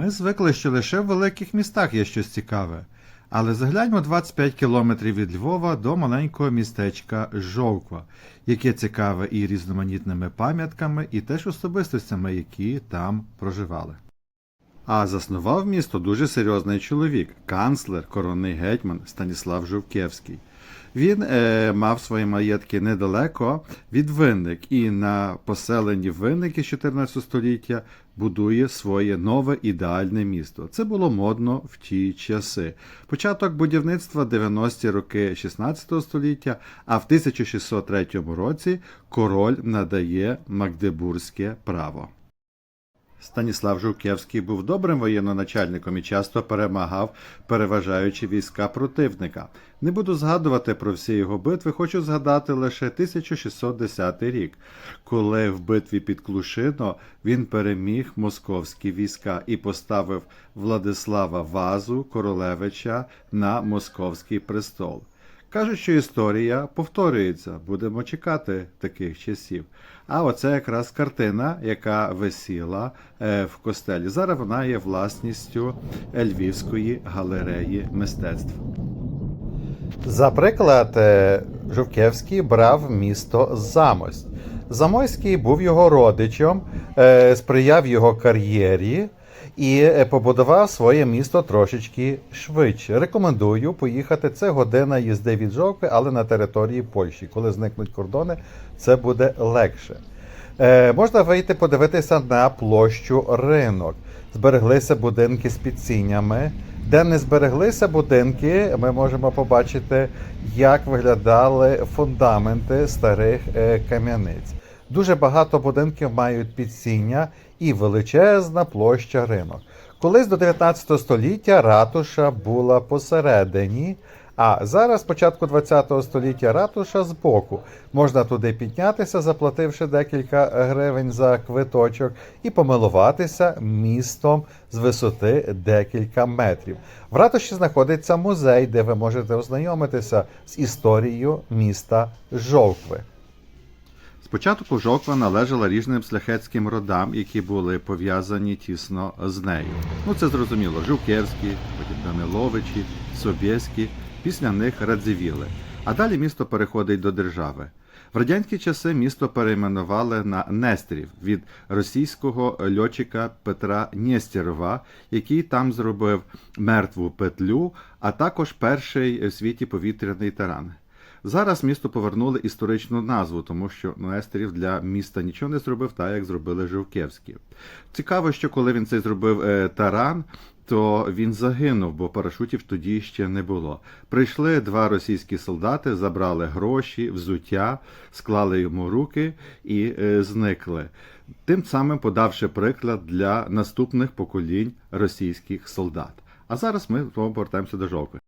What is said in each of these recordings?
Ми звикли, що лише в великих містах є щось цікаве. Але загляньмо 25 кілометрів від Львова до маленького містечка Жовква, яке цікаве і різноманітними пам'ятками, і теж особистостями, які там проживали. А заснував місто дуже серйозний чоловік, канцлер, коронний гетьман Станіслав Жовківський. Він е, мав свої маєтки недалеко від Винник і на поселенні Винники з 14 століття будує своє нове ідеальне місто. Це було модно в ті часи. Початок будівництва 90-ті роки 16 століття, а в 1603 році король надає Магдебурзьке право. Станіслав Жуківський був добрим воєнноначальником і часто перемагав, переважаючи війська противника. Не буду згадувати про всі його битви, хочу згадати лише 1610 рік, коли в битві під Клушино він переміг московські війська і поставив Владислава Вазу Королевича на московський престол. Кажуть, що історія повторюється, будемо чекати таких часів. А оце якраз картина, яка висіла е, в костелі. Зараз вона є власністю Львівської галереї мистецтв. За приклад, Жовкевський брав місто Замость. Замойський був його родичем, е, сприяв його кар'єрі і е, побудував своє місто трошечки швидше. Рекомендую поїхати. Це година їзди від Жовкви, але на території Польщі. Коли зникнуть кордони, це буде легше. Е, можна вийти подивитися на площу ринок. Збереглися будинки з підсіннями. Де не збереглися будинки, ми можемо побачити, як виглядали фундаменти старих е, кам'яниць. Дуже багато будинків мають підсіння і величезна площа ринок. Колись до 19 століття ратуша була посередині, а зараз, початку 20 століття, ратуша збоку. Можна туди піднятися, заплативши декілька гривень за квиточок, і помилуватися містом з висоти декілька метрів. В ратуші знаходиться музей, де ви можете ознайомитися з історією міста Жовкви. Спочатку Жоква належала різним шляхетським родам, які були пов'язані тісно з нею. Ну це зрозуміло, Жуківські, потім Даниловичі, Собєські, після них Радзивіли. А далі місто переходить до держави. В радянські часи місто перейменували на Нестерів від російського льотчика Петра Нєстєрова, який там зробив мертву петлю, а також перший в світі повітряний таран. Зараз місту повернули історичну назву, тому що Нестерів для міста нічого не зробив, так як зробили Жовківські. Цікаво, що коли він цей зробив е, таран, то він загинув, бо парашутів тоді ще не було. Прийшли два російські солдати, забрали гроші, взуття, склали йому руки і е, зникли. Тим самим подавши приклад для наступних поколінь російських солдат. А зараз ми повертаємося до Жовкви.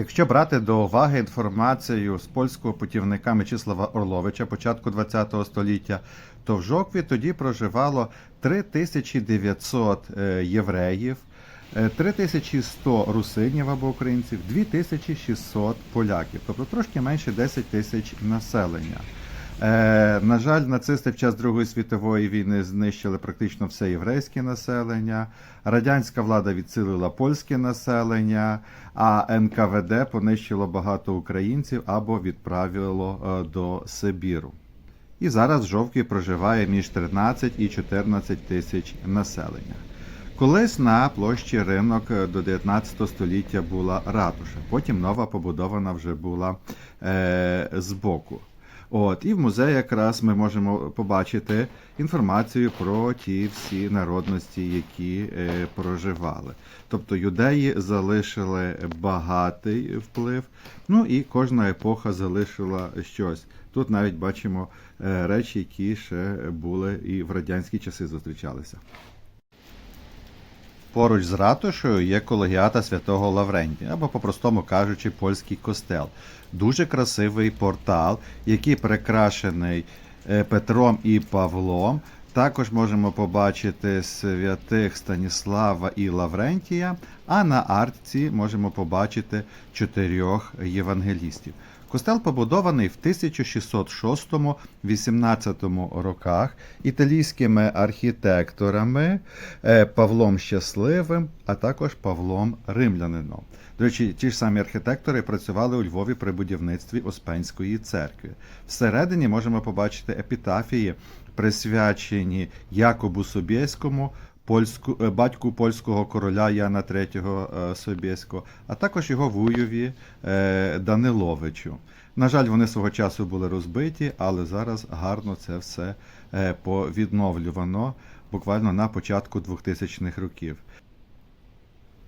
Якщо брати до уваги інформацію з польського путівника Мечислава Орловича початку ХХ століття, то в Жокві тоді проживало 3900 е, євреїв, е, 3100 русинів або українців, 2600 поляків, тобто трошки менше 10 тисяч населення. Е, на жаль, нацисти в час Другої світової війни знищили практично все єврейське населення. Радянська влада відсилила польське населення, а НКВД понищило багато українців або відправило е, до Сибіру. І зараз в Жовкві проживає між 13 і 14 тисяч населення. Колись на площі ринок е, до 19 століття була ратуша, потім нова побудована вже була е, збоку. От, і в музеї якраз ми можемо побачити інформацію про ті всі народності, які е, проживали. Тобто юдеї залишили багатий вплив, ну і кожна епоха залишила щось. Тут навіть бачимо е, речі, які ще були і в радянські часи зустрічалися. Поруч з ратушею є колегіата святого Лаврентія, або, по-простому кажучи, польський костел. Дуже красивий портал, який прикрашений е, Петром і Павлом. Також можемо побачити святих Станіслава і Лаврентія, а на артці можемо побачити чотирьох євангелістів. Костел побудований в 1606-18 роках італійськими архітекторами е, Павлом Щасливим, а також Павлом Римлянином. До речі, ті ж самі архітектори працювали у Львові при будівництві Успенської церкви. Всередині можемо побачити епітафії, присвячені Якобу Собєському, польську, е, батьку польського короля Яна III е, Собєського, а також його вуйові е, Даниловичу. На жаль, вони свого часу були розбиті, але зараз гарно це все повідновлювано буквально на початку 2000-х років.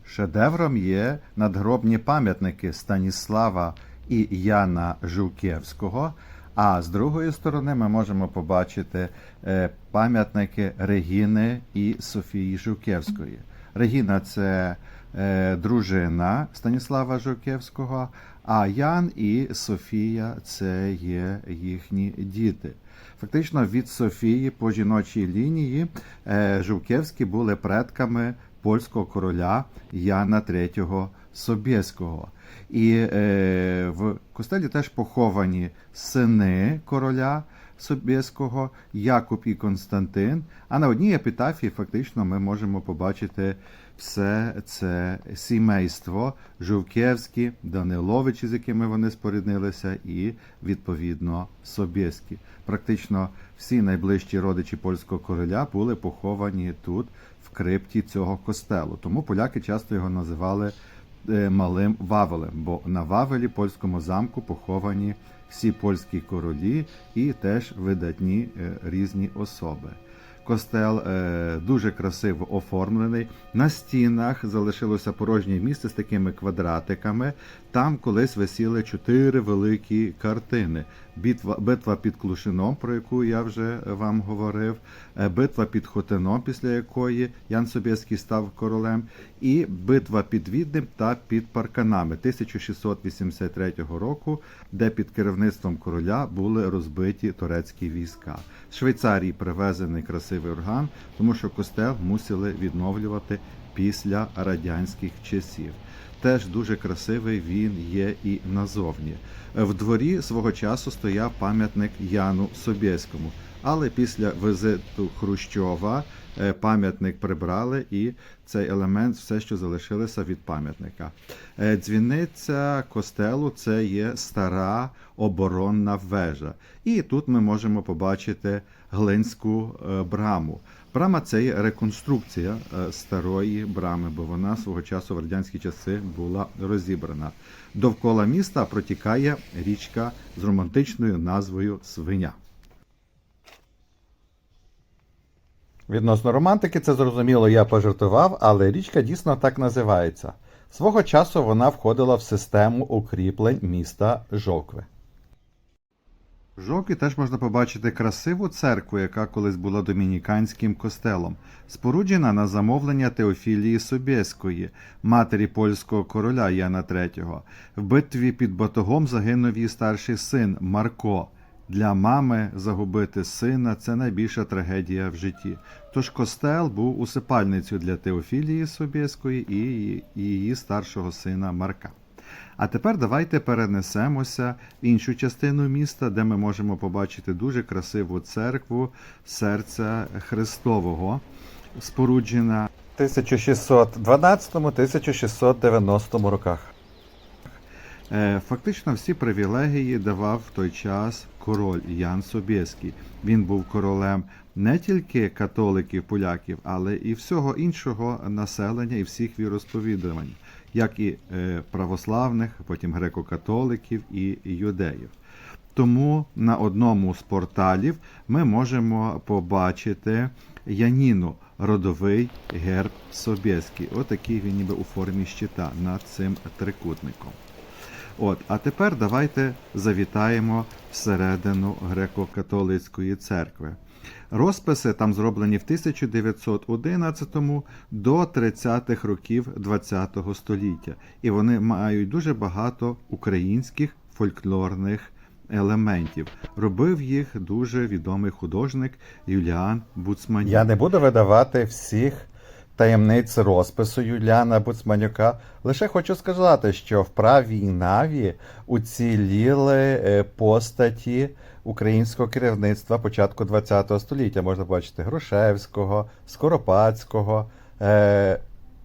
Шедевром є надгробні пам'ятники Станіслава і Яна Жукевського. А з другої сторони ми можемо побачити е, пам'ятники Регіни і Софії Жукевської. Регіна це е, дружина Станіслава Жукевського, а Ян і Софія це є їхні діти. Фактично від Софії по жіночій лінії е, Жукевські були предками польського короля Яна III Собєського. І е, в костелі теж поховані сини короля Собєського, Якуб і Константин. А на одній епітафії фактично ми можемо побачити все це сімейство Жовківські, Даниловичі, з якими вони споріднилися, і відповідно Собєські. Практично всі найближчі родичі польського короля були поховані тут, в крипті цього костелу. Тому поляки часто його називали Малим Вавелем, бо на Вавелі, польському замку, поховані всі польські королі і теж видатні е, різні особи. Костел е, дуже красиво оформлений. На стінах залишилося порожнє місце з такими квадратиками. Там колись висіли чотири великі картини: битва, битва під Клушином, про яку я вже вам говорив, е, битва під Хотином, після якої Ян Собєський став королем, і битва під Віднем та під Парканами 1683 року, де під керівництвом короля були розбиті турецькі війська. З Швейцарії привезений красивий орган, тому що костел мусили відновлювати після радянських часів. Теж дуже красивий він є і назовні. В дворі свого часу стояв пам'ятник Яну Собєському, але після візиту Хрущова е, пам'ятник прибрали, і цей елемент все, що залишилося від пам'ятника. Е, Дзвіниця костелу це є стара оборонна вежа. І тут ми можемо побачити глинську е, браму. Брама це є реконструкція е, старої брами, бо вона свого часу в радянські часи була розібрана. Довкола міста протікає річка з романтичною назвою Свиня. Відносно романтики, це зрозуміло, я пожартував, але річка дійсно так називається. Свого часу вона входила в систему укріплень міста Жокви. В теж можна побачити красиву церкву, яка колись була домініканським костелом, споруджена на замовлення Теофілії Собєської, матері польського короля Яна III. В битві під Батогом загинув її старший син Марко. Для мами загубити сина це найбільша трагедія в житті. Тож костел був усипальницею для Теофілії Собєської і її старшого сина Марка. А тепер давайте перенесемося в іншу частину міста, де ми можемо побачити дуже красиву церкву серця Христового, споруджена в 1612-1690 роках. Е, Фактично всі привілегії давав в той час король Ян Собєський. Він був королем не тільки католиків, поляків, але і всього іншого населення і всіх віросповідувань, як і е, православних, потім греко-католиків і юдеїв. Тому на одному з порталів ми можемо побачити Яніну, родовий герб Собєський. Отакий він ніби у формі щита над цим трикутником. От, а тепер давайте завітаємо всередину греко-католицької церкви. Розписи там зроблені в 1911 до 30-х років ХХ століття, і вони мають дуже багато українських фольклорних елементів. Робив їх дуже відомий художник Юліан Буцманів. Я не буду видавати всіх таємниць розпису Юліана Буцманюка. Лише хочу сказати, що в правій наві уціліли е, постаті українського керівництва початку ХХ століття. Можна бачити Грушевського, Скоропадського, е,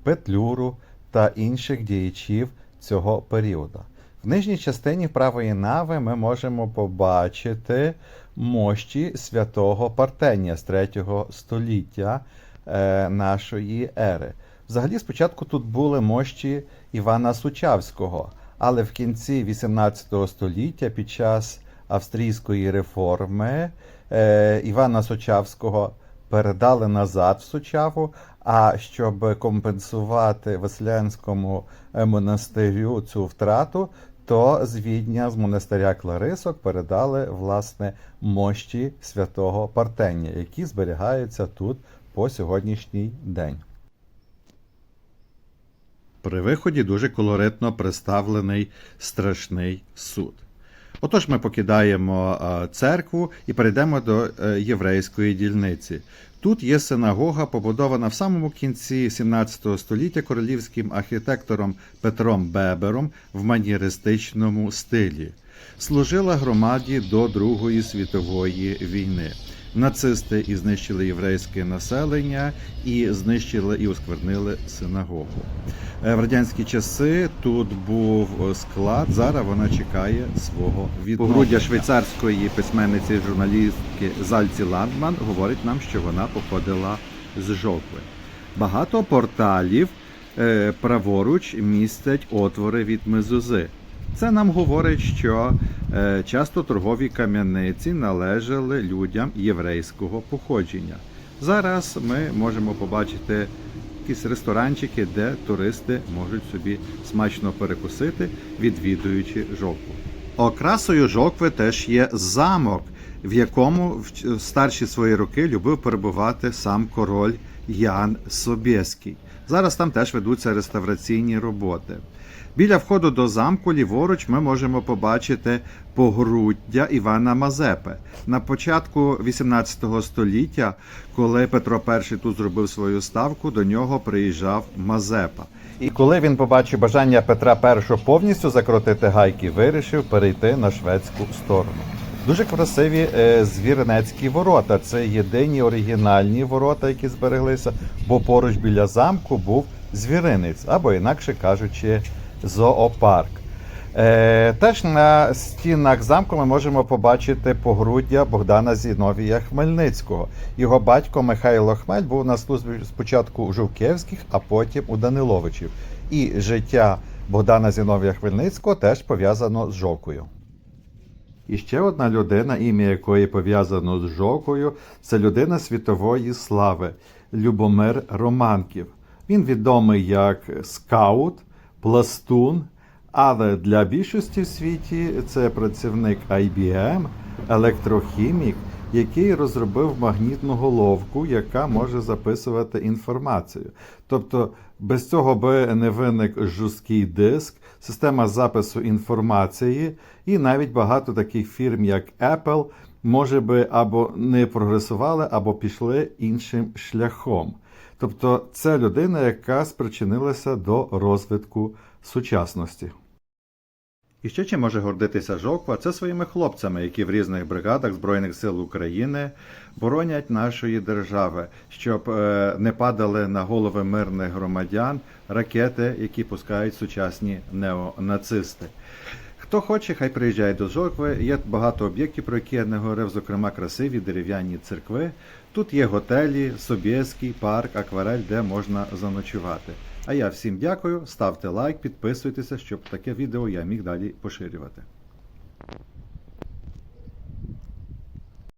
Петлюру та інших діячів цього періоду. В нижній частині правої нави ми можемо побачити мощі святого Партенія з 3 століття нашої ери. Взагалі, спочатку тут були мощі Івана Сучавського, але в кінці 18 століття, під час австрійської реформи, е, Івана Сучавського передали назад в Сучаву. А щоб компенсувати Веслянському е, монастирю цю втрату, то з Відня, з монастиря Кларисок передали власне мощі святого Партенія, які зберігаються тут по сьогоднішній день. При виході дуже колоритно представлений страшний суд. Отож, ми покидаємо е, церкву і перейдемо до е, єврейської дільниці. Тут є синагога, побудована в самому кінці 17 століття королівським архітектором Петром Бебером в маніристичному стилі. Служила громаді до Другої світової війни. Нацисти і знищили єврейське населення, і знищили і осквернили синагогу. Е, В радянські часи тут був е, склад. Зараз вона чекає свого відновлення. Погруддя швейцарської письменниці журналістки Зальці Ландман говорить нам, що вона походила з Жокви. Багато порталів е, праворуч містять отвори від мезузи. Це нам говорить, що часто торгові кам'яниці належали людям єврейського походження. Зараз ми можемо побачити якісь ресторанчики, де туристи можуть собі смачно перекусити, відвідуючи жовтву. Окрасою жокви теж є замок, в якому в старші свої роки любив перебувати сам король Ян Собєський. Зараз там теж ведуться реставраційні роботи. Біля входу до замку ліворуч ми можемо побачити погруддя Івана Мазепи. На початку 18 століття, коли Петро І тут зробив свою ставку, до нього приїжджав Мазепа. І коли він побачив бажання Петра І повністю закрутити гайки, вирішив перейти на шведську сторону. Дуже красиві е, звірнецькі ворота. Це єдині оригінальні ворота, які збереглися, бо поруч біля замку був звіринець, або інакше кажучи, зоопарк. Е, теж на стінах замку ми можемо побачити погруддя Богдана Зіновія Хмельницького. Його батько Михайло Хмель був на службі спочатку у Жовківських, а потім у Даниловичів. І життя Богдана Зіновія Хмельницького теж пов'язано з Жовкою. І ще одна людина, ім'я якої пов'язано з Жокою, це людина світової слави Любомир Романків. Він відомий як скаут, пластун, але для більшості в світі це працівник IBM, електрохімік, який розробив магнітну головку, яка може записувати інформацію. Тобто без цього би не виник жорсткий диск, система запису інформації, і навіть багато таких фірм, як Apple, може би або не прогресували, або пішли іншим шляхом. Тобто це людина, яка спричинилася до розвитку сучасності. І ще чим може гордитися Жоква, це своїми хлопцями, які в різних бригадах Збройних сил України боронять нашої держави, щоб е, не падали на голови мирних громадян ракети, які пускають сучасні неонацисти. Хто хоче, хай приїжджає до Жокви. Є багато об'єктів, про які я не говорив, зокрема красиві дерев'яні церкви. Тут є готелі, Собєський, парк, акварель, де можна заночувати. А я всім дякую, ставте лайк, підписуйтеся, щоб таке відео я міг далі поширювати.